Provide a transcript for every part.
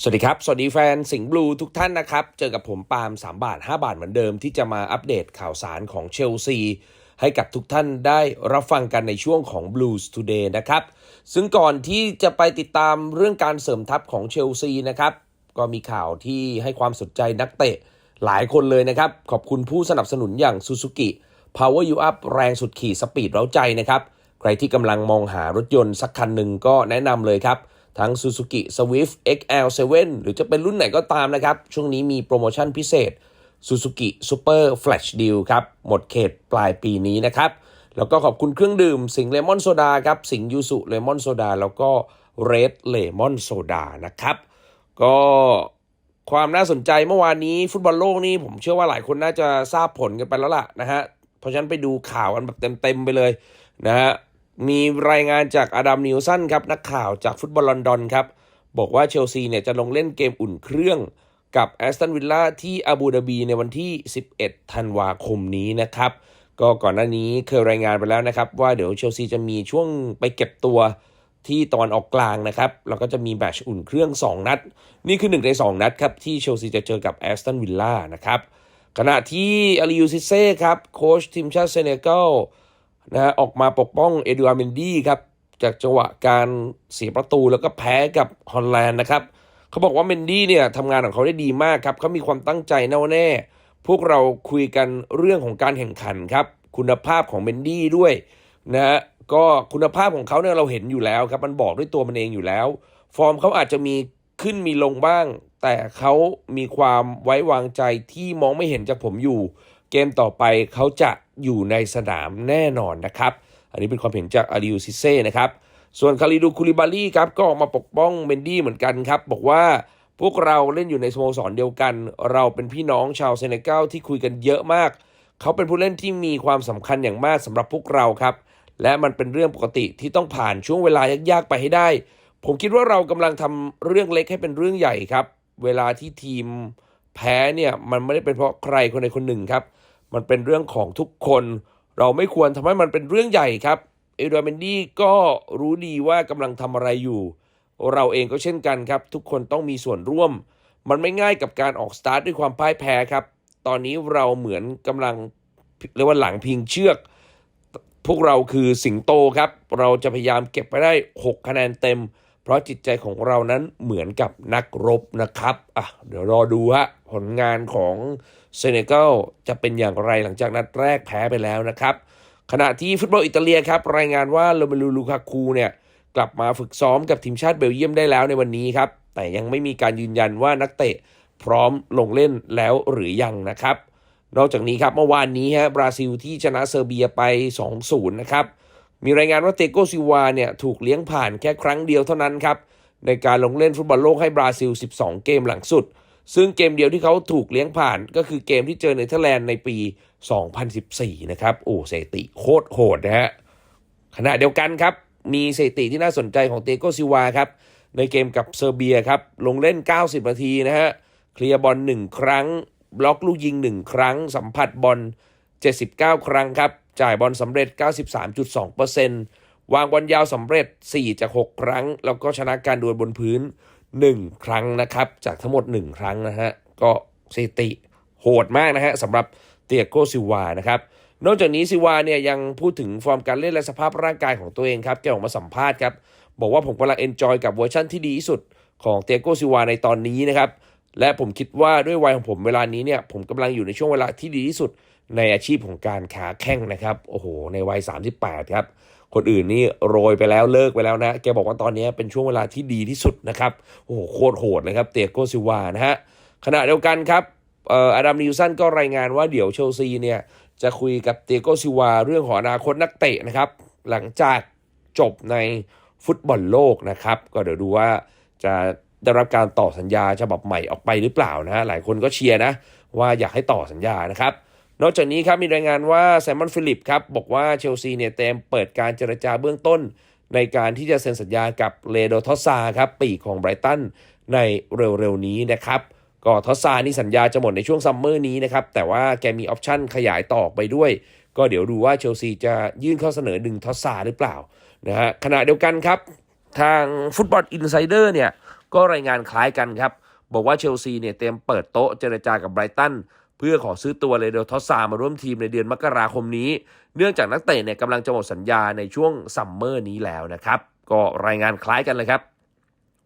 สวัสดีครับ สวัสดีแฟนสิงห์บลูทุกท่านนะครับ เจอกับผมปาล์ม3 บาท 5 บาทเหมือนเดิมที่จะมาอัปเดตข่าวสารของเชลซี ให้กับทุกท่านได้รับฟังกันในช่วงของ Blues Today นะครับ ซึ่งก่อนที่จะไปติดตามเรื่องการเสริมทัพของเชลซีนะครับ ก็มีข่าวที่ให้ความสนใจนักเตะหลายคนเลยนะครับ ขอบคุณผู้สนับสนุนอย่าง Suzuki Power You Up แรงสุดขี่สปีดเร้าใจนะครับ ใครที่กำลังมองหารถยนต์สักคันหนึ่งก็แนะนำเลยครับ ทั้ง Suzuki Swift XL7 หรือจะเป็นรุ่นไหนก็ตามนะครับ ช่วงนี้มีโปรโมชั่นพิเศษ Suzuki Super Flash Deal ครับ หมดเขตปลายปีนี้นะครับ แล้วก็ขอบคุณเครื่องดื่ม สิงเลมอนโซดาครับ สิงยูสุเลมอนโซดาแล้วก็เรดเลมอนโซดานะครับ ก็ความน่าสนใจเมื่อวานนี้ฟุตบอลโลกนี่ผมเชื่อว่าหลายคนน่าจะทราบผลกันไปแล้วล่ะนะฮะ เพราะฉะนั้นไปดูข่าวกันแบบเต็มๆไปเลยนะฮะ มีรายงานจากอดัมนิวสันครับนักข่าวจากฟุตบอลลอนดอนครับบอกว่าเชลซีเนี่ยจะลงเล่นเกมอุ่นเครื่องกับแอสตันวิลล่าที่อาบูดาบีในวันที่ 11 ธันวาคมนี้นะครับ ก็ก่อนหน้านี้เคยรายงานไปแล้วนะครับ ว่าเดี๋ยวเชลซีจะมีช่วงไปเก็บตัวที่ตอนออกกลางนะครับ แล้วก็จะมีแบชอุ่นเครื่อง 2 นัด นี่คือ 1 ใน 2 นัดครับ ที่เชลซีจะเจอกับแอสตันวิลล่านะครับ ขณะที่อาริยูซิเซ่ครับโค้ชทีมชาติเซเนกัล นะฮะออกมาปกป้องเอดูอาร์เมนดี้ครับจากจังหวะการเสียประตูแล้วก็แพ้กับฮอลแลนด์นะครับเขาบอกว่าเมนดี้เนี่ยทำงานของเขาได้ดีมากครับเขามีความตั้งใจแน่วแน่ พวกเราคุยกันเรื่องของการแข่งขันครับคุณภาพของเมนดี้ด้วยนะฮะก็คุณภาพของเขาเนี่ยเราเห็นอยู่แล้วครับมันบอกด้วยตัวมันเองอยู่แล้ว ฟอร์มเขาอาจจะมีขึ้นมีลงบ้าง แต่เขามีความไว้วางใจที่มองไม่เห็นจากผมอยู่ เกมต่อไปเขาจะอยู่ในสนามแน่นอนนะครับ อันนี้เป็นความเห็นจากอาริอูซิเซ่นะครับ ส่วนคาริดูคูลิบาลีครับก็ออกมาปกป้องเมนดี้เหมือนกันครับ บอกว่าพวกเราเล่นอยู่ในสโมสรเดียวกัน เราเป็นพี่น้องชาวเซเนกัลที่คุยกันเยอะมาก เขาเป็นผู้เล่นที่มีความสำคัญอย่างมากสำหรับพวกเราครับ และมันเป็นเรื่องปกติที่ต้องผ่านช่วงเวลายากๆไปให้ได้ ผมคิดว่าเรากำลังทำเรื่องเล็กให้เป็นเรื่องใหญ่ครับ เวลาที่ทีมแพ้เนี่ยมันไม่ได้เป็นเพราะใครคนใดคนหนึ่งครับ มันเป็นเรื่องของทุกคน เราไม่ควรทำให้มันเป็นเรื่องใหญ่ครับ เอโดเมนดี้ก็รู้ดีว่ากำลังทำอะไรอยู่ เราเองก็เช่นกันครับ ทุกคนต้องมีส่วนร่วม มันไม่ง่ายกับการออกสตาร์ทด้วยความพ่ายแพ้ครับ ตอนนี้เราเหมือนกำลังเรียกว่าหลังพิงเชือก พวกเราคือสิงโตครับ เราจะพยายามเก็บไปได้ 6 คะแนนเต็ม เพราะจิตใจของเรานั้นเหมือนกับนักรบนะครับอะเดี๋ยวรอดูฮะผลงานของเซเนกัลจะเป็นอย่างไรหลังจากนัดแรกแพ้ไปแล้วนะครับ ขณะที่ฟุตบอลอิตาเลียครับ รายงานว่าโรเมลูลูคาคูเนี่ยกลับมาฝึกซ้อมกับทีมชาติเบลเยียมได้แล้วในวันนี้ครับ แต่ยังไม่มีการยืนยันว่านักเตะพร้อมลงเล่นแล้วหรือยังนะครับ นอกจากนี้ครับเมื่อวานนี้ฮะบราซิลที่ชนะเซอร์เบียไป 2-0 นะครับ มีรายงานว่าเตโกซิวาเนี่ยถูกเลี้ยงผ่านแค่ครั้งเดียวเท่านั้นครับ ในการลงเล่นฟุตบอลโลกให้บราซิล 12 เกมหลังสุด ซึ่งเกมเดียวที่เขาถูกเลี้ยงผ่านก็คือเกมที่เจอเนเธอร์แลนด์ในปี 2014 นะครับโอ้สติโคตรโหดนะฮะขณะเดียวกันครับ มีสติที่น่าสนใจของเตโกซิวาครับในเกมกับเซอร์เบียครับ ลงเล่น 90 นาทีนะฮะ เคลียร์บอล1ครั้ง บล็อกลูกยิง 1 ครั้ง สัมผัสบอล 79 ครั้งครับ จ่ายบอลสำเร็จ 93.2%วางบอลยาวสำเร็จ 4 จาก 6 ครั้ง แล้วก็ชนะการดวลบนพื้น 1 ครั้งนะครับ จากทั้งหมด 1 ครั้งนะฮะ ก็สถิติโหดมากนะฮะสำหรับเตียโกซิวานะครับ นอกจากนี้ซิวาเนี่ยยังพูดถึงฟอร์มการเล่นและสภาพร่างกายของตัวเองครับ แกออกมาสัมภาษณ์ครับ บอกว่าผมกำลังเอนจอยกับเวอร์ชั่นที่ดีที่สุดของเตียโกซิวาในตอนนี้นะครับ และผมคิดว่าด้วยวัยของผมเวลานี้เนี่ยผมกำลังอยู่ในช่วงเวลาที่ดีที่สุด ในอาชีพของการขาแข้งนะครับโอ้โหในวัย 38 ครับคนอื่นนี่โรยไปแล้วเลิกไปแล้วนะ แกบอกว่าตอนนี้เป็นช่วงเวลาที่ดีที่สุดนะครับ โอ้โหโคตรโหดนะครับเตียโกซิวานะฮะขณะเดียวกันครับเอ่ออดัมนิวสันก็รายงานว่าเดี๋ยวเชลซีเนี่ยจะคุยกับเตียโกซิวาเรื่องของอนาคตนักเตะนะครับ หลังจากจบในฟุตบอลโลกนะครับ ก็เดี๋ยวดูว่าจะได้รับการต่อสัญญาฉบับใหม่ออกไปหรือเปล่านะฮะหลายคนก็เชียร์นะว่าอยากให้ต่อสัญญานะครับ นอกจากนี้ครับมีรายงานว่าแซมมอนฟิลิปครับบอกว่าเชลซีเนี่ยเต็มเปิดการเจรจาเบื้องต้น ในการที่จะเซ็นสัญญากับเลโดทอซาครับปีกของไบรตันในเร็วๆนี้นะครับก็ทอซานี่สัญญาจะหมดในช่วงซัมเมอร์นี้นะครับแต่ว่าแกมีออปชั่นขยายต่อไปด้วย ก็เดี๋ยวดูว่าเชลซีจะยื่นข้อเสนอดึงทอซาหรือเปล่านะฮะขณะเดียวกันครับ ทางฟุตบอลอินไซเดอร์เนี่ยก็รายงานคล้ายกันครับ บอกว่าเชลซีเนี่ยเตรียมเปิดโต๊ะเจรจากับไบรตัน เพื่อขอซื้อตัวเลโดทอสซามาร่วมทีมในเดือนมกราคมนี้ เนื่องจากนักเตะเนี่ยกำลังจะหมดสัญญาในช่วงซัมเมอร์นี้แล้วนะครับ ก็รายงานคล้ายกันเลยครับ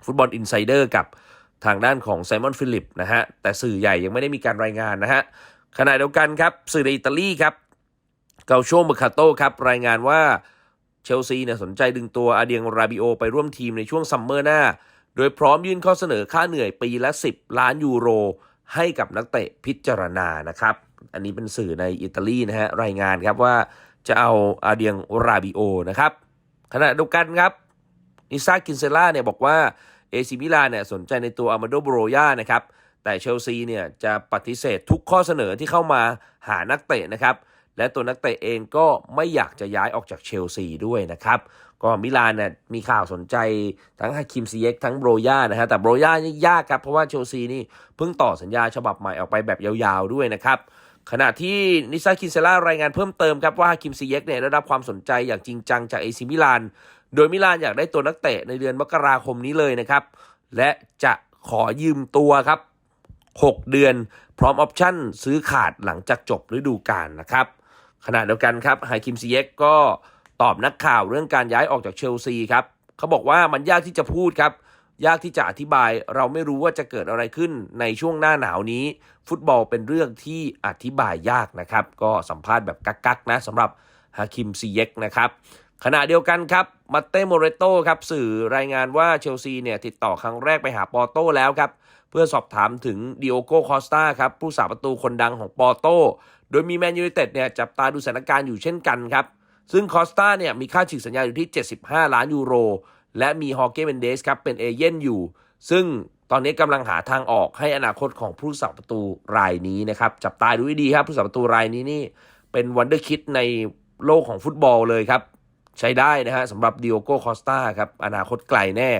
ฟุตบอลอินไซเดอร์กับทางด้านของไซมอนฟิลิปนะฮะ แต่สื่อใหญ่ยังไม่ได้มีการรายงานนะฮะขณะเดียวกันครับ สื่อในอิตาลีครับเกาโชมคาโตครับ รายงานว่าเชลซีเนี่ยสนใจดึงตัวอาเดียงราบิโอไปร่วมทีมในช่วงซัมเมอร์หน้า โดยพร้อมยื่นข้อเสนอค่าเหนื่อยปีละ 10 ล้านยูโร ให้กับนักเตะพิจารณานะครับ อันนี้เป็นสื่อในอิตาลีนะฮะรายงานครับว่าจะเอาอาเดียงราบิโอนะครับขณะเดียวกันครับนิซากินเซล่าเนี่ยบอกว่าเอซิมิลานเนี่ยสนใจในตัวอามาโดโบโรยานะครับแต่เชลซีเนี่ยจะปฏิเสธทุกข้อเสนอที่เข้ามาหานักเตะนะครับ และตัวนักเตะเองก็ไม่อยากจะย้ายออกจากเชลซีด้วยนะครับก็มิลานเนี่ยมีข่าวสนใจทั้งฮาคิมซีเย็กทั้งโบรยานะฮะแต่โบรยานี่ยากครับ เพราะว่าเชลซีนี่เพิ่งต่อสัญญาฉบับใหม่ออกไปแบบยาวๆด้วยนะครับขณะที่นิซาคินเซล่ารายงานเพิ่มเติมครับว่าฮาคิมซีเย็กเนี่ยได้รับความสนใจอย่างจริงจังจากเอซิมิลาน โดยมิลานอยากได้ตัวนักเตะในเดือนมกราคมนี้เลยนะครับ และจะขอยืมตัวครับ 6 เดือนพร้อมออปชั่นซื้อขาดหลังจากจบฤดูกาลนะครับ ขณะเดียวกันครับไฮคิมซีเย็กก็ตอบนักข่าวเรื่องการย้ายออกจากเชลซีครับเขาบอกว่ามันยากที่จะพูดครับ ยากที่จะอธิบายเราไม่รู้ว่าจะเกิดอะไรขึ้นในช่วงหน้าหนาวนี้ ฟุตบอลเป็นเรื่องที่อธิบายยากนะครับ ก็สัมภาษณ์แบบกักๆนะสำหรับฮาคิมซีเย็กนะครับขณะเดียวกันครับมาเต้โมเรโตครับสื่อรายงานว่าเชลซีเนี่ยติดต่อครั้งแรกไปหาปอร์โต้แล้วครับ เพื่อสอบถามถึงดิโอโกคอสตาครับผู้สาประตูคนดังของปอร์โต้ โดยมีแมนยูไนเต็ดเนี่ยจับตาดูสถานการณ์อยู่เช่นกันครับ ซึ่งคอสตาเนี่ยมีค่าฉีกสัญญาอยู่ที่ 75 ล้านยูโร และมีฮอร์เก้เบนเดสครับเป็นเอเย่นอยู่ ซึ่งตอนนี้กำลังหาทางออกให้อนาคตของผู้สาประตูรายนี้นะครับ จับตาดูให้ดีครับ ผู้สาประตูรายนี้นี่เป็นวันเดอร์คิดในโลกของฟุตบอลเลยครับ ใช้ได้นะฮะสำหรับดิโอโกคอสตาครับอนาคตไกลแน่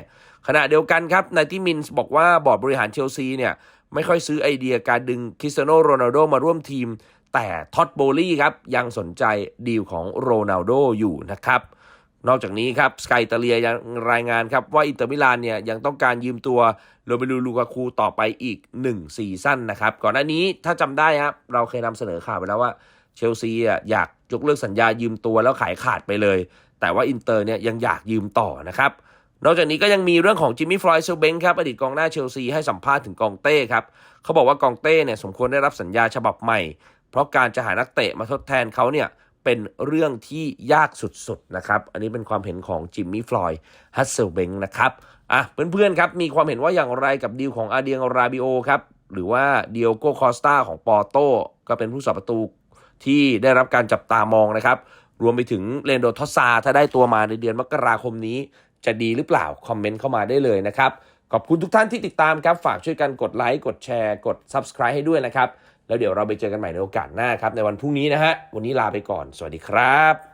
ขณะเดียวกันครับนายที่มินส์บอกว่าบอร์ดบริหารเชลซีเนี่ยไม่ค่อยซื้อไอเดียการดึงคริสเตียโนโรนัลโดมาร่วมทีม แต่ท็อตโบลี่ครับยังสนใจดีลของโรนัลโดอยู่นะครับ นอกจากนี้ครับสกายตาเลียยังรายงานครับว่าอินเตอร์มิลานเนี่ยยังต้องการยืมตัวโรเบลูลูกาคูต่อไปอีก1ซีซั่นนะครับ ก่อนหน้านี้ถ้าจำได้ครับเราเคยนำเสนอข่าวไปแล้วว่าเชลซีอะอยากยกเลิกสัญญายืมตัวแล้วขายขาดไปเลย แต่ว่าอินเตอร์เนี่ยยังอยากยืมต่อนะครับนอกจากนี้ก็ยังมีเรื่องของจิมมี่ฟลอยด์เซลเบงครับอดีตกองหน้าเชลซีให้สัมภาษณ์ถึงกองเต้ครับเขาบอกว่ากองเต้เนี่ยสมควรได้รับสัญญาฉบับใหม่ เพราะการจะหานักเตะมาทดแทนเขาเนี่ยเป็นเรื่องที่ยากสุดๆนะครับ อันนี้เป็นความเห็นของจิมมี่ฟลอยด์ฮัสเซลเบงนะครับ อะเพื่อนๆครับ มีความเห็นว่าอย่างไรกับดีลของอาเดียงราบิโอครับ หรือว่าเดียโกคอสตาของปอร์โตก็เป็นผู้สาประตูที่ได้รับการจับตามองนะครับ รวมไปถึงเลนโดทอซาถ้าได้ตัวมาในเดือนมกราคมนี้ จะดีหรือเปล่า คอมเมนต์เข้ามาได้เลยนะครับ ขอบคุณทุกท่านที่ติดตามครับ ฝากช่วยกันกดไลค์ กดแชร์ กด Subscribe ให้ด้วยนะครับ แล้วเดี๋ยวเราไปเจอกันใหม่ในโอกาสหน้าครับในวันพรุ่งนี้นะฮะวันนี้ลาไปก่อน สวัสดีครับ